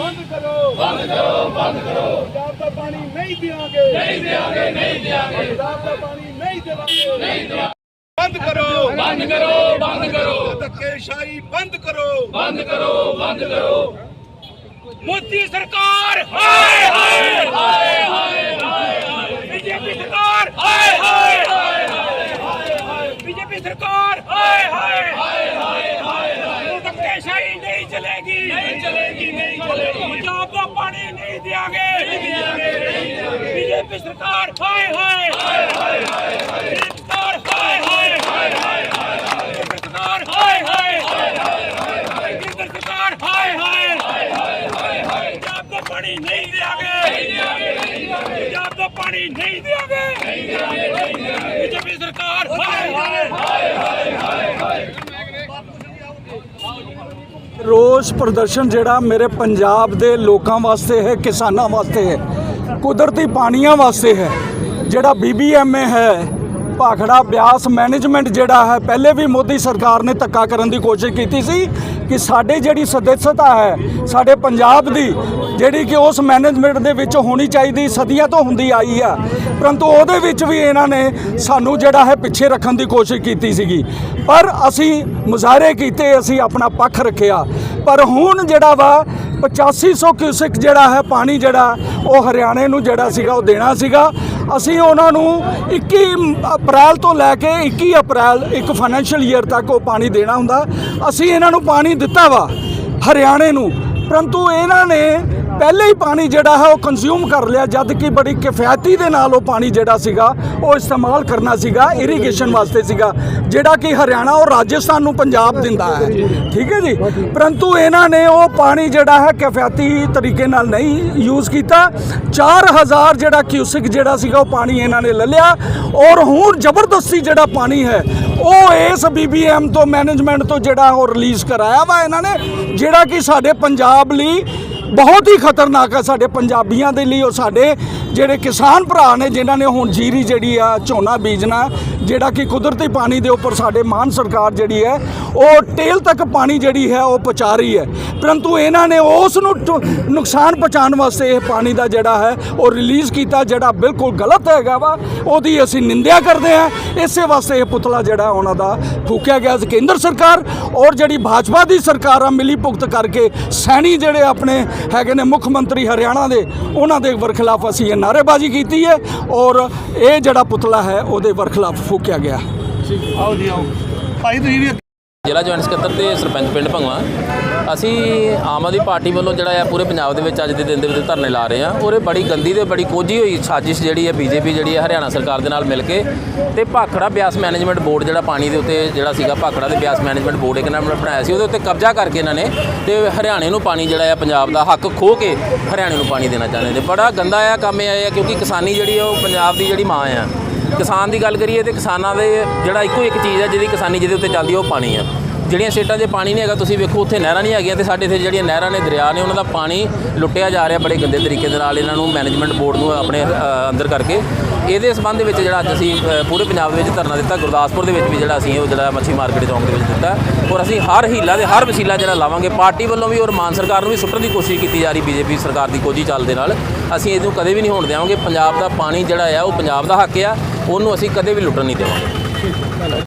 ਬੰਦ ਕਰੋ। ਬੰਦ ਕਰੋ ਬੰਦ ਕਰੋ। ਪੰਜਾਬ ਦਾ ਪਾਣੀ ਨਹੀਂ ਦਿਆਂਗੇ। ਨਹੀਂ ਦਿਆਂਗੇ ਨਹੀਂ ਦਿਆਂਗੇ। ਪੰਜਾਬ ਦਾ ਪਾਣੀ ਨਹੀਂ ਦੇਵਾਂਗੇ। ਨਹੀਂ ਦੇਵਾਂਗੇ ਬੰਦ ਕਰੋ। ਬੰਦ ਕਰੋ ਬੰਦ ਕਰੋ। ਧੱਕੇਸ਼ਾਹੀ ਬੰਦ ਕਰੋ। ਬੰਦ ਕਰੋ ਬੰਦ ਕਰੋ। ਮੋਦੀ ਸਰਕਾਰ ਹਾਏ ਹਾਏ ਹਾਏ ਬੀਜੇਪੀ ਸਰਕਾਰ ਹਾਏ ਹਾਏ ਹਾਏ ਬੀਜੇਪੀ ਸਰਕਾਰ ਹਾਏ ਹਾਏ ਹਾਏ ਹਾਏ ਹਾਏ ਧੱਕੇਸ਼ਾਹੀ ਨਹੀਂ ਚਲੇਗੀ ਨਹੀਂ ਚਲੇਗੀ ਨਹੀਂ ਚਲੇਗੀ ਪੰਜਾਬ ਦਾ ਪਾਣੀ ਨਹੀਂ ਦਿਆਂਗੇ ਨਹੀਂ ਦਿਆਂਗੇ ਨਹੀਂ ਦਿਆਂਗੇ ਬੀਜੇਪੀ ਸਰਕਾਰ ਹਾਏ ਹਾਏ ਹਾਏ ਹਾਏ ਹਾਏ ਸਰਕਾਰ ਹਾਏ ਹਾਏ ਹਾਏ ਹਾਏ ਸਰਕਾਰ ਹਾਏ ਹਾਏ ਹਾਏ ਹਾਏ ਕੇਂਦਰ ਸਰਕਾਰ ਹਾਏ ਹਾਏ ਹਾਏ ਹਾਏ ਹਾਏ ਪੰਜਾਬ ਦਾ ਪਾਣੀ ਨਹੀਂ ਦਿਆਂਗੇ ਨਹੀਂ ਦਿਆਂਗੇ ਨਹੀਂ ਦਿਆਂਗੇ ਪੰਜਾਬ ਦਾ ਪਾਣੀ ਨਹੀਂ ਦਿਆਂਗੇ ਨਹੀਂ ਦਿਆਂਗੇ ਨਹੀਂ ਦਿਆਂਗੇ ਬੀਜੇਪੀ ਸਰਕਾਰ ਹਾਏ ਹਾਏ ਰੋਸ ਪ੍ਰਦਰਸ਼ਨ ਜਿਹੜਾ ਮੇਰੇ ਪੰਜਾਬ ਦੇ ਲੋਕਾਂ ਵਾਸਤੇ ਹੈ, ਕਿਸਾਨਾਂ ਵਾਸਤੇ ਹੈ, ਕੁਦਰਤੀ ਪਾਣੀਆਂ ਵਾਸਤੇ ਹੈ, ਜਿਹੜਾ ਬੀਬੀਐਮਏ ਹੈ ਭਾਖੜਾ ਬਿਆਸ ਮੈਨੇਜਮੈਂਟ ਜਿਹੜਾ ਹੈ, ਪਹਿਲੇ ਵੀ ਮੋਦੀ ਸਰਕਾਰ ਨੇ ਧੱਕਾ ਕਰਨ ਦੀ ਕੋਸ਼ਿਸ਼ ਕੀਤੀ ਸੀ ਕਿ ਸਾਡੇ ਜਿਹੜੀ ਸਦੱਸਤਾ ਹੈ, ਸਾਡੇ ਪੰਜਾਬ ਦੀ ਜਿਹੜੀ ਕਿ ਉਸ ਮੈਨੇਜਮੈਂਟ ਦੇ ਵਿੱਚ ਹੋਣੀ ਚਾਹੀਦੀ, ਸਦੀਆਂ ਤੋਂ ਹੁੰਦੀ ਆਈ ਆ ਪਰੰਤੂ ਉਹਦੇ ਵਿੱਚ ਵੀ ਇਹਨਾਂ ਨੇ ਸਾਨੂੰ ਜਿਹੜਾ ਹੈ ਪਿੱਛੇ ਰੱਖਣ ਦੀ ਕੋਸ਼ਿਸ਼ ਕੀਤੀ ਸੀਗੀ। ਪਰ ਅਸੀਂ ਮੁਜ਼ਾਹਰੇ ਕੀਤੇ, ਅਸੀਂ ਆਪਣਾ ਪੱਖ ਰੱਖਿਆ। ਪਰ ਹੁਣ ਜਿਹੜਾ ਵਾ 8500 ਕਿਊਸਿਕ ਜਿਹੜਾ ਹੈ ਪਾਣੀ ਜਿਹੜਾ, ਉਹ ਹਰਿਆਣੇ ਨੂੰ ਜਿਹੜਾ ਸੀਗਾ, ਉਹ ਦੇਣਾ ਸੀਗਾ। ਅਸੀਂ ਉਹਨਾਂ ਨੂੰ 21 ਅਪ੍ਰੈਲ ਤੋਂ ਲੈ ਕੇ 21 ਅਪ੍ਰੈਲ, ਇੱਕ ਫਾਈਨੈਂਸ਼ੀਅਲ ਈਅਰ ਤੱਕ ਉਹ ਪਾਣੀ ਦੇਣਾ ਹੁੰਦਾ। ਅਸੀਂ ਇਹਨਾਂ ਨੂੰ ਪਾਣੀ ਦਿੱਤਾ ਵਾ, ਹਰਿਆਣੇ ਨੂੰ। ਪਰੰਤੂ ਇਹਨਾਂ ਨੇ ਪਹਿਲੇ ਹੀ ਪਾਣੀ ਜਿਹੜਾ ਹੈ ਉਹ ਕੰਜ਼ਿਊਮ ਕਰ ਲਿਆ, ਜਦ ਕਿ ਬੜੀ ਕਿਫਾਇਤੀ ਦੇ ਨਾਲ ਉਹ ਪਾਣੀ ਜਿਹੜਾ ਸੀਗਾ, ਉਹ ਇਸਤੇਮਾਲ ਕਰਨਾ ਸੀਗਾ ਇਰੀਗੇਸ਼ਨ ਵਾਸਤੇ ਸੀਗਾ, ਜਿਹੜਾ ਕਿ ਹਰਿਆਣਾ ਔਰ ਰਾਜਸਥਾਨ ਨੂੰ ਪੰਜਾਬ ਦਿੰਦਾ ਹੈ। ਠੀਕ ਹੈ ਜੀ? ਪਰੰਤੂ ਇਹਨਾਂ ਨੇ ਉਹ ਪਾਣੀ ਜਿਹੜਾ ਹੈ ਕਿਫਾਇਤੀ ਤਰੀਕੇ ਨਾਲ ਨਹੀਂ ਯੂਜ਼ ਕੀਤਾ। 4000 ਜਿਹੜਾ ਕਿਊਸਿਕ ਜਿਹੜਾ ਸੀਗਾ, ਉਹ ਪਾਣੀ ਇਹਨਾਂ ਨੇ ਲੈ ਲਿਆ। ਔਰ ਹੁਣ ਜ਼ਬਰਦਸਤੀ ਜਿਹੜਾ ਪਾਣੀ ਹੈ, ਉਹ ਇਸ ਬੀਬੀਐਮ ਤੋਂ ਮੈਨੇਜਮੈਂਟ ਤੋਂ ਜਿਹੜਾ ਉਹ ਰਿਲੀਜ਼ ਕਰਾਇਆ ਵਾ ਇਹਨਾਂ ਨੇ, ਜਿਹੜਾ ਕਿ ਸਾਡੇ ਪੰਜਾਬ ਲਈ ਬਹੁਤ ਹੀ ਖਤਰਨਾਕ ਆ ਸਾਡੇ ਪੰਜਾਬੀਆਂ ਦੇ ਲਈ ਉਹ ਸਾਡੇ ਜਿਹੜੇ ਕਿਸਾਨ ਭਰਾ ਨੇ, ਜਿਨ੍ਹਾਂ ਨੇ ਹੁਣ ਜੀਰੀ ਜਿਹੜੀ ਆ, ਝੋਨਾ ਬੀਜਣਾ, ਜਿਹੜਾ ਕਿ ਕੁਦਰਤੀ ਪਾਣੀ ਦੇ ਉੱਪਰ ਸਾਡੇ ਮਾਨ ਸਰਕਾਰ ਜਿਹੜੀ ਹੈ, ਉਹ ਟੇਲ ਤੱਕ ਪਾਣੀ ਜਿਹੜੀ ਹੈ, ਉਹ ਪਹੁੰਚਾ ਰਹੀ ਹੈ। ਪਰੰਤੂ ਇਹਨਾਂ ਨੇ ਉਸ ਨੂੰ ਨੁਕਸਾਨ ਪਹੁੰਚਾਉਣ ਵਾਸਤੇ ਇਹ ਪਾਣੀ ਦਾ ਜਿਹੜਾ ਹੈ, ਉਹ ਰਿਲੀਜ਼ ਕੀਤਾ, ਜਿਹੜਾ ਬਿਲਕੁਲ ਗਲਤ ਹੈਗਾ ਵਾ। ਉਹਦੀ ਅਸੀਂ ਨਿੰਦਿਆ ਕਰਦੇ ਹਾਂ। ਇਸੇ ਵਾਸਤੇ ਇਹ ਪੁਤਲਾ ਜਿਹੜਾ ਉਹਨਾਂ ਦਾ ਫੂਕਿਆ ਗਿਆ। ਸੀ ਕੇਂਦਰ ਸਰਕਾਰ ਔਰ ਜਿਹੜੀ ਭਾਜਪਾ ਦੀ ਸਰਕਾਰ ਆ ਮਿਲੀ ਭੁਗਤ ਕਰਕੇ ਸੈਣੀ ਜਿਹੜੇ ਆਪਣੇ ਹੈਗੇ ਨੇ ਮੁੱਖ ਮੰਤਰੀ ਹਰਿਆਣਾ ਦੇ, ਉਹਨਾਂ ਦੇ ਵਰਖਲਾਫ ਅਸੀਂ ਇਹ ਨਾਅਰੇਬਾਜ਼ੀ ਕੀਤੀ ਹੈ ਔਰ ਇਹ ਜਿਹੜਾ ਪੁਤਲਾ ਹੈ ਉਹਦੇ ਵਰਖਲਾਫ ਫੂਕਿਆ ਗਿਆ। ਆਓ ਜੀ ਆਓ। ਭਾਈ, ਤੁਸੀਂ ਵੀ ਜ਼ਿਲ੍ਹਾ ਜੁਆਇੰਟ ਸਕੱਤਰ ਤੇ ਸਰਪੰਚ ਪਿੰਡ ਭੰਗਵਾ। ਅਸੀਂ ਆਮ ਆਦਮੀ ਪਾਰਟੀ ਵੱਲੋਂ ਜਿਹੜਾ ਆ ਪੂਰੇ ਪੰਜਾਬ ਦੇ ਵਿੱਚ ਅੱਜ ਦੇ ਦਿਨ ਦੇ ਵਿੱਚ ਧਰਨੇ ਲਾ ਰਹੇ ਆ। ਔਰ ਇਹ ਬੜੀ ਗੰਦੀ ਤੇ ਬੜੀ ਕੋਝੀ ਹੋਈ ਸਾਜ਼ਿਸ਼ ਜਿਹੜੀ ਹੈ ਬੀਜੇਪੀ ਜਿਹੜੀ ਹੈ ਹਰਿਆਣਾ ਸਰਕਾਰ ਦੇ ਨਾਲ ਮਿਲ ਕੇ ਤੇ ਭਾਖੜਾ ਬਿਆਸ ਮੈਨੇਜਮੈਂਟ ਬੋਰਡ ਜਿਹੜਾ ਪਾਣੀ ਦੇ ਉੱਤੇ ਜਿਹੜਾ ਸੀਗਾ ਭਾਖੜਾ ਦੇ ਬਿਆਸ ਮੈਨੇਜਮੈਂਟ ਬੋਰਡ ਇੱਕ ਨਾਮ ਬਣਾਇਆ ਸੀ, ਉਹਦੇ ਉੱਤੇ ਕਬਜ਼ਾ ਕਰਕੇ ਇਹਨਾਂ ਨੇ ਤੇ ਹਰਿਆਣੇ ਨੂੰ ਪਾਣੀ ਜਿਹੜਾ ਆ ਪੰਜਾਬ ਦਾ ਹੱਕ ਖੋ ਕੇ ਹਰਿਆਣੇ ਨੂੰ ਪਾਣੀ ਦੇਣਾ ਚਾਹੁੰਦੇ ਨੇ। ਬੜਾ ਗੰਦਾ ਆ ਕੰਮ ਇਹ ਆ ਕਿਉਂਕਿ ਕਿਸਾਨੀ ਜਿਹੜੀ ਆ ਉਹ ਪੰਜਾਬ ਦੀ ਜਿਹੜੀ ਮਾਂ ਆ। ਕਿਸਾਨ ਦੀ ਗੱਲ ਕਰੀਏ ਤੇ ਕਿਸਾਨਾਂ ਦੇ ਜਿਹੜਾ ਇੱਕੋ ਇੱਕ ਚੀਜ਼ ਹੈ ਜਿਹਦੀ ਕਿਸਾਨੀ ਜਿਹਦੇ ਉੱਤੇ ਚੱਲਦੀ ਹੈ, ਉਹ ਪਾਣੀ ਹੈ। ਜਿਹੜੀਆਂ ਸਟੇਟਾਂ 'ਚ ਪਾਣੀ ਨਹੀਂ ਹੈਗਾ, ਤੁਸੀਂ ਵੇਖੋ ਉੱਥੇ ਨਹਿਰਾਂ ਨਹੀਂ ਹੈਗੀਆਂ ਤੇ ਸਾਡੇ ਇੱਥੇ ਜਿਹੜੀਆਂ ਨਹਿਰਾਂ ਨੇ ਦਰਿਆ ਨੇ, ਉਹਨਾਂ ਦਾ ਪਾਣੀ ਲੁੱਟਿਆ ਜਾ ਰਿਹਾ ਬੜੇ ਗੰਦੇ ਤਰੀਕੇ ਦੇ ਨਾਲ ਇਹਨਾਂ ਨੂੰ ਮੈਨੇਜਮੈਂਟ ਬੋਰਡ ਨੂੰ ਆਪਣੇ ਅੰਦਰ ਕਰਕੇ। ਇਹਦੇ ਸੰਬੰਧ ਦੇ ਵਿੱਚ ਜਿਹੜਾ ਅੱਜ ਅਸੀਂ ਪੂਰੇ ਪੰਜਾਬ ਦੇ ਵਿੱਚ ਧਰਨਾ ਦਿੱਤਾ, ਗੁਰਦਾਸਪੁਰ ਦੇ ਵਿੱਚ ਵੀ ਜਿਹੜਾ ਅਸੀਂ ਉਹ ਜਿਹੜਾ ਮੱਛੀ ਮਾਰਕੀਟ ਚੌਂਕ ਦੇ ਵਿੱਚ ਦਿੱਤਾ। ਔਰ ਅਸੀਂ ਹਰ ਹੀਲਾ ਦੇ, ਹਰ ਵਸੀਲਾ ਜਿਹੜਾ ਲਾਵਾਂਗੇ, ਪਾਰਟੀ ਵੱਲੋਂ ਵੀ ਔਰ ਮਾਨ ਸਰਕਾਰ ਨੂੰ ਵੀ ਸੁੱਟਣ ਦੀ ਕੋਸ਼ਿਸ਼ ਕੀਤੀ ਜਾ ਰਹੀ ਬੀਜੇਪੀ ਸਰਕਾਰ ਦੀ ਕੋਝੀ ਚਾਲ ਦੇ ਨਾਲ। ਅਸੀਂ ਇਹਨੂੰ ਕਦੇ ਵੀ ਨਹੀਂ ਹੋਣ ਦੇਵਾਂਗੇ ਪੰਜਾਬ ਦਾ ਪਾਣੀ ਜਿਹੜਾ ਆ, ਉਹ ਪੰਜਾਬ ਦਾ ਹੱਕ ਆ, ਉਹਨੂੰ ਅਸੀਂ ਕਦੇ ਵੀ ਲੁੱਟਣ ਨਹੀਂ ਦੇਵਾਂਗੇ।